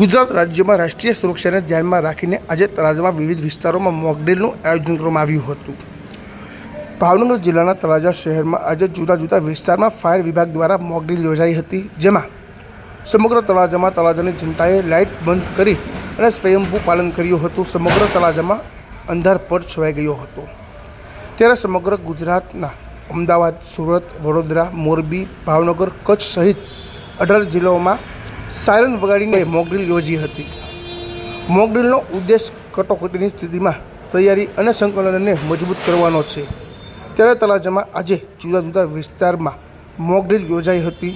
ગુજરાત રાજ્યમાં રાષ્ટ્રીય સુરક્ષાને ધ્યાનમાં રાખીને આજે તળાજામાં વિવિધ વિસ્તારોમાં મોકડ્રીલનું આયોજન કરવામાં આવ્યું હતું. ભાવનગર જિલ્લાના તળાજા શહેરમાં આજે જુદા જુદા વિસ્તારમાં ફાયર વિભાગ દ્વારા મોકડ્રીલ યોજાઈ હતી, જેમાં સમગ્ર તળાજામાં તળાજાની જનતાએ લાઇટ બંધ કરી અને સ્વયંભૂ પાલન કર્યું હતું. સમગ્ર તળાજામાં અંધારપટ છવાઈ ગયો હતો. ત્યારે સમગ્ર ગુજરાતના અમદાવાદ, સુરત, વડોદરા, મોરબી, ભાવનગર, કચ્છ સહિત અઢાર જિલ્લાઓમાં સાયરન વગાડીને મોકડ્રીલ યોજી હતી. મોકડ્રીલનો ઉદ્દેશ કટોકટીની સ્થિતિમાં તૈયારી અને સંકલનને મજબૂત કરવાનો છે. ત્યારે તળાજામાં આજે જુદા જુદા વિસ્તારમાં મોકડ્રીલ યોજાઈ હતી.